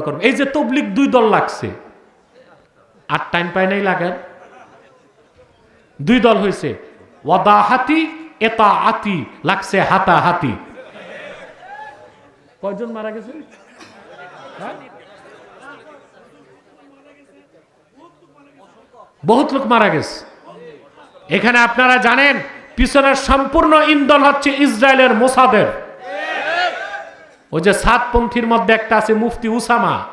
করবে। এই যে তবলিক দুই দল লাগছে। আর টাইম পায় নাই লাগার। দুই দল হয়েছে ওয়াদা হাতি এটা আতি লাগছে হাতা হাতি কয়জন মারা গেছে? হ্যাঁ? বহুত লোক মারা গেছে। এখানে আপনারা জানেন, পিছনের সম্পূর্ণ ইন্ধন হচ্ছে ইসরায়েলের মোসাদের। ওই যে সাতপন্থীর মধ্যে একটা আছে মুফতি উসামা।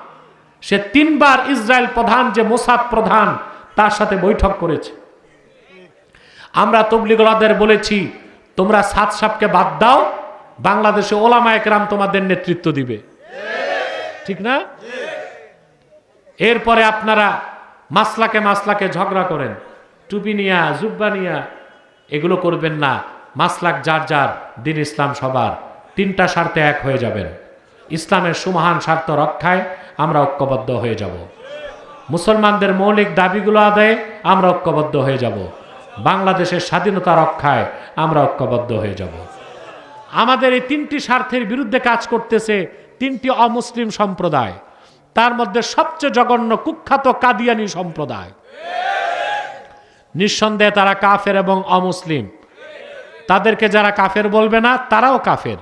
সে তিনবার ইসরায়েল প্রধান, যে মোসাদ প্রধান, তার সাথে বৈঠক করেছে। আমরা তবলিগলাদের বলেছি, তোমরা সাত সাপকে বাদ দাও, বাংলাদেশে ওলামা একরাম তোমাদের নেতৃত্ব দিবে। ঠিক না? এরপরে আপনারা মাসলাকে মাসলাকে ঝগড়া করেন। টুপি নিয়া, জুব্বা নিয়া, এগুলো করবেন না। মাসলাক যার যার, দিন ইসলাম সবার। তিনটা স্বার্থে এক হয়ে যাবেন। ইসলামের সুমহান স্বার্থ রক্ষায় আমরা ঐক্যবদ্ধ হয়ে যাব। মুসলমানদের মৌলিক দাবিগুলো আদায়ে আমরা ঐক্যবদ্ধ হয়ে যাব। বাংলাদেশের স্বাধীনতা রক্ষায় আমরা ঐক্যবদ্ধ হয়ে যাব। আমাদের এই তিনটি স্বার্থের বিরুদ্ধে কাজ করতেছে তিনটি অমুসলিম সম্প্রদায়। তার মধ্যে সবচেয়ে জঘন্য কুখ্যাত কাদিয়ানি সম্প্রদায়। নিঃসন্দেহে তারা কাফের এবং অমুসলিম। তাদেরকে যারা কাফের বলবে না, তারাও কাফের।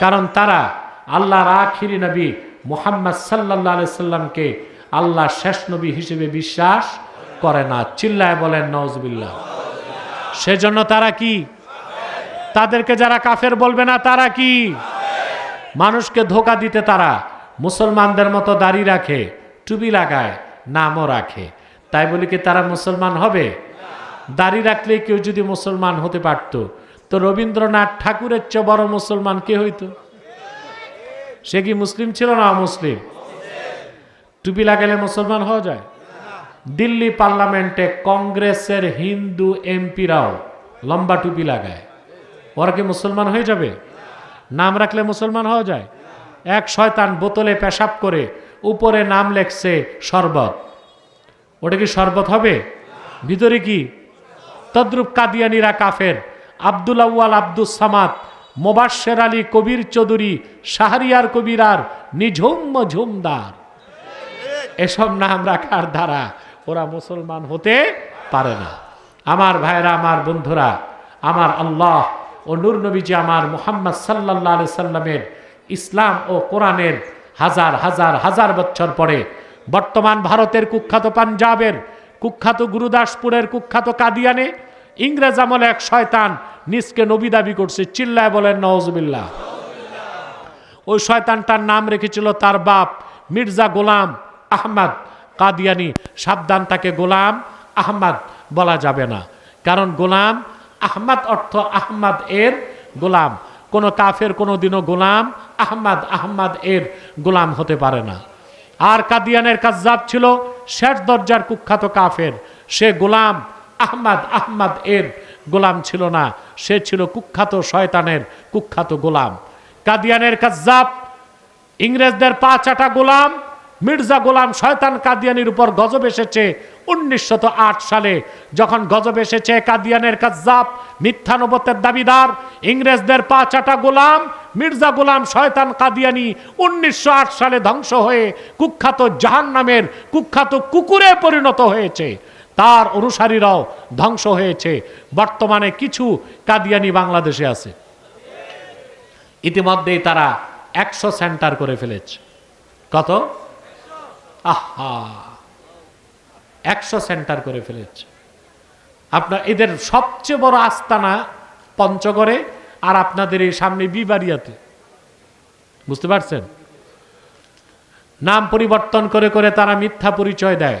কারণ তারা আল্লাহর আখিরি নবী মুহাম্মদ সাল্লাহ সাল্লামকে আল্লাহ শেষ নবী হিসেবে বিশ্বাস করে না। চিল্লায় বলেন নজবিল্লা সেজন্য তারা কি? তাদেরকে যারা কাফের বলবে না, তারা কি? মানুষকে ধোকা দিতে তারা মুসলমানদের মতো দাড়ি রাখে, টুপি লাগায়, নামও রাখে। তাই বলি কি তারা মুসলমান হবে? দাড়ি রাখলে কেউ যদি মুসলমান হতে পারত তো রবীন্দ্রনাথ ঠাকুরের চেয়ে বড় মুসলমান কে হইতো? সে কি মুসলিম ছিল না মুসলিম টুপি লাগালে মুসলমান হওয়া যায়? দিল্লি পার্লামেন্টে কংগ্রেসের হিন্দু এমপিরাও লম্বা টুপি লাগায়। ওরা কি মুসলমান হয়ে যাবে? নাম রাখলে মুসলমান হওয়া যায়? এক শয়তান বোতলে পেশাব করে উপরে নাম লেখছে শরবত। ওটা কি শরবত হবে? ভিতরে কি? তদ্রুপ কাদিয়ানিরা কাফের। আব্দুল আউয়াল আব্দুস সামাদ মোবাশ্বের আলী কবির চৌধুরী, শাহরিয়ার কবিরার নিঝুম ঝুমদার এসব নাম রাখার দ্বারা ওরা মুসলমান হতে পারে না। আমার ভাইরা, আমার বন্ধুরা, আমার আল্লাহ ও নূর নবীজি আমার মোহাম্মদ সাল্লাহ সাল্লামের ইসলাম ও কোরআনের হাজার হাজার হাজার বছর পরে বর্তমান ভারতের কুখ্যাত পাঞ্জাবের কুখ্যাত গুরুদাসপুরের কুখ্যাত কাদিয়ানে ইংরেজ আমলে এক শয়তান নিজকে নবী দাবি করছে, চিল্লায় বলেন নওয়াজবিল্লাহ ওই শয়তানটার নাম রেখেছিল তার বাপ মির্জা গোলাম আহমদ কাদিয়ানি। সাবধান, তাকে গোলাম আহমদ বলা যাবে না। কারণ গোলাম আহমদ অর্থ আহমদ এর গোলাম। কোন কাফের কোনো দিনও গোলাম আহমদ আহমদ এর গোলাম হতে পারে না। আর কাদিয়ানের কাজ্জাব ছিল শেষ দরজার কুখ্যাত কাফের। সে গোলাম আহমদ, আহমাদ এর গোলাম ছিল না। সে ছিল কুখ্যাত শয়তানের কুখ্যাত গোলাম। কাদিয়ানের কাজ্জাব, ইংরেজদের পা চাটা গোলাম, মির্জা গোলাম শয়তান কাদিয়ানির উপর গজব এসেছে উনিশশো আট সালে। যখন গজব এসেছে কাদিয়ানের কাজ্জাব, মিথ্যানবতের দাবিদার, ইংরেজদের পা চাটা গোলাম, মির্জা গোলাম শয়তান কাদিয়ানি উনিশশো আট সালে ধ্বংস হয়ে কুখ্যাত জাহান নামের কুখ্যাত কুকুরে পরিণত হয়েছে। তার অনুসারীরাও ধ্বংস হয়েছে। বর্তমানে কিছু কাদিয়ানি বাংলাদেশে আছে। ইতিমধ্যেই তারা একশো সেন্টার করে ফেলেছে। কত? আহা! একশো সেন্টার করে ফেলেছে। আপনার এদের সবচেয়ে বড় আস্তানা পঞ্চগড়ে আর আপনাদের এই সামনে বিবারিয়াতে বুঝতে পারছেন? নাম পরিবর্তন করে করে তারা মিথ্যা পরিচয় দেয়।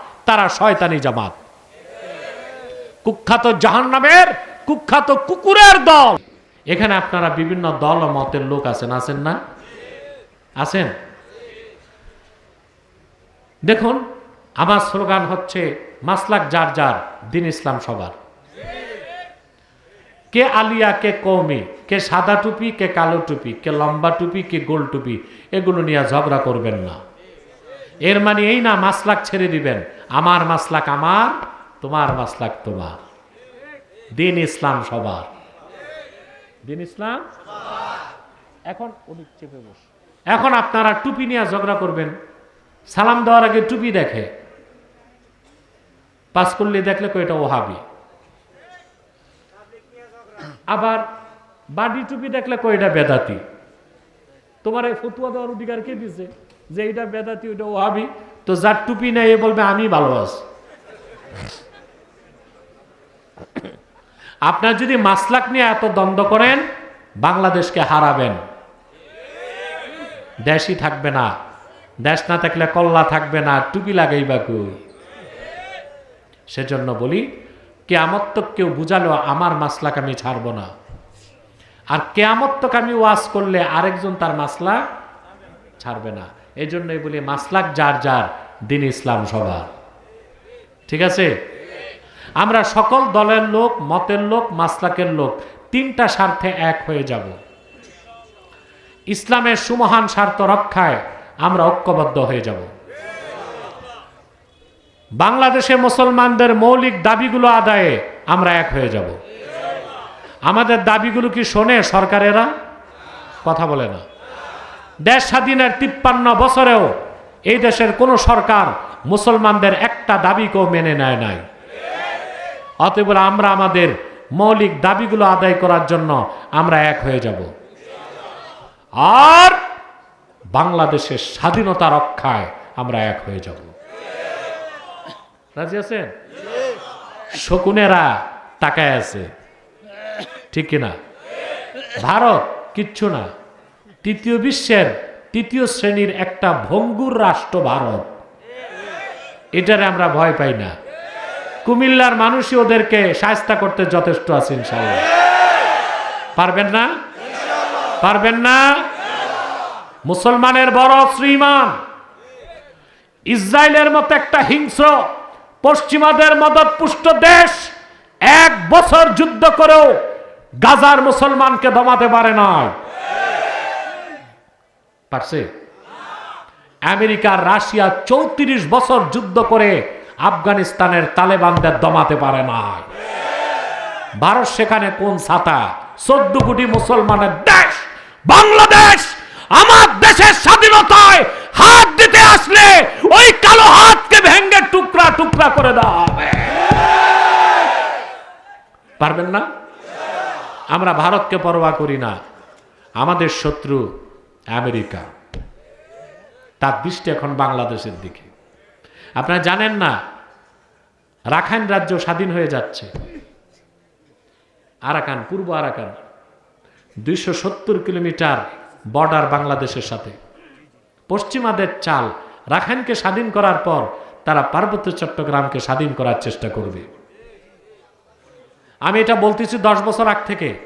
তারা শয়তানি জামাত। কুখ্যাত জাহান্নামের, কুখ্যাত কুকুরের দল। এখানে আপনারা বিভিন্ন দল ও মতের লোক আছেন আছেন না? আছেন? দেখুন, আমার স্লোগান হচ্ছে, মাসলাক যার যার, দিন ইসলাম সবার। কে আলিয়া, কে কৌমি, কে সাদা টুপি, কে কালো টুপি, কে লম্বা টুপি, কে গোল টুপি, এগুলো নিয়ে ঝগড়া করবেন না। এর মানে এই না মাসলাক ছেড়ে দিবেন। আমার মাসলাক আমার, তোমার মাসলাক তোমার। দিন ইসলাম সবার। দিন ইসলাম? এখন উনি চেপে বস। এখন আপনারা টুপি নিয়ে ঝগড়া করবেন। সালাম দেওয়ার আগে টুপি দেখে। পাস করলে দেখলে কয়টা ওহাবি। আবার বাডি টুপি দেখলে কয়টা বেদাতি। তোমার এই ফতুয়া দেওয়ার অধিকার কে দিছে? যে এটা বেদাতি, ওইটা ওহাবি তো যার টুপি নেই, এ বলবে, আমি ভালো আছি। আপনার যদি মাসলাক নিয়ে এত দ্বন্দ্ব করেন, বাংলাদেশকে হারাবেন। দেশই থাকবে না। দেশ না থাকলে কল্লা থাকবে না। টুপি লাগাইবা কই? সেজন্য বলি কেয়ামত্তক কেউ বুঝালো আমার মাসলাক আমি ছাড়ব না। আর কেয়ামত্তক আমি ওয়াজ করলে আরেকজন তার মাসলা ছাড়বে না। এই জন্যই বলি, মাসলাক যার যার, দিন ইসলাম সবার। ঠিক আছে? আমরা সকল দলের লোক, মতের লোক, মাসলাকের লোক, তিনটা স্বার্থে এক হয়ে যাব। ইসলামের সুমহান স্বার্থ রক্ষায় আমরা ঐক্যবদ্ধ হয়ে যাব। বাংলাদেশে মুসলমানদের মৌলিক দাবিগুলো আদায়ে আমরা এক হয়ে যাব। আমাদের দাবিগুলো কি শোনে সরকারেরা? কথা বলে না। দেশ স্বাধীনের তিপ্পান্ন বছরেও এই দেশের কোনো সরকার মুসলমানদের একটা দাবিকেও মেনে নেয় নাই। অতএব আমরা আমাদের মৌলিক দাবিগুলো আদায় করার জন্য আমরা এক হয়ে যাব। আর বাংলাদেশের স্বাধীনতা রক্ষায় আমরা এক হয়ে যাব। রাজি আছেন? শকুনেরা তাকায় আছে। ঠিক কিনা? ভারত কিচ্ছু না। তৃতীয় বিশ্বের তৃতীয় শ্রেণির একটা ভঙ্গুর রাষ্ট্র ভারত। এটারে আমরা ভয় পাই না। কুমিল্লার মানুষই ওদেরকে সাহস্তা করতে যথেষ্ট আছে পারবেন না? পারবেন না? মুসলমানের বড় শ্রীমান ইসরায়েলের মতো একটা হিংস্র, পশ্চিমাদের মদত পুষ্ট দেশ এক বছর যুদ্ধ করেও গাজার মুসলমানকে দমাতে পারে না পারছে। আমেরিকা, রাশিয়া চৌত্রিশ বছর যুদ্ধ করে আফগানিস্তানের তালেবানদের দমাতে পারে না। ভারত সেখানে কোন ছাতা? চোদ্দ কোটি মুসলমানের দেশ, বাংলাদেশ, আমার দেশের স্বাধীনতায় হাত দিতে আসলে ওই কালো হাতকে ভেঙ্গে টুকরা টুকরা করে দেওয়া হবে। পারবেন না? আমরা ভারতকে পরোয়া করি না। আমাদের শত্রু আমেরিকা। তার দৃষ্টি এখন বাংলাদেশের দিকে। আপনারা জানেন না, রাখাইন রাজ্য স্বাধীন হয়ে যাচ্ছে। আরাকান, পূর্ব আরাকান, দুইশো সত্তর কিলোমিটার বর্ডার বাংলাদেশের সাথে। পশ্চিমাদের চাল রাখাইনকে স্বাধীন করার পর তারা পার্বত্য চট্টগ্রামকে স্বাধীন করার চেষ্টা করবে। আমি এটা বলতেছি দশ বছর আগ থেকে।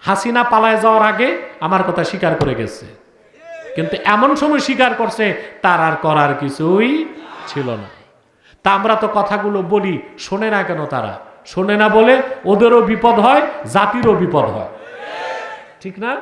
হাসিনা পালায় যাওয়ার আগে আমার কথা স্বীকার করে গেছে। কিন্তু এমন সময় স্বীকার করছে, তার আর করার কিছুই ছিল না। তা আমরা তো কথাগুলো বলি, শোনে না কেন তারা? শোনে না বলে ওদেরও বিপদ হয়, জাতিরও বিপদ হয়। ঠিক না?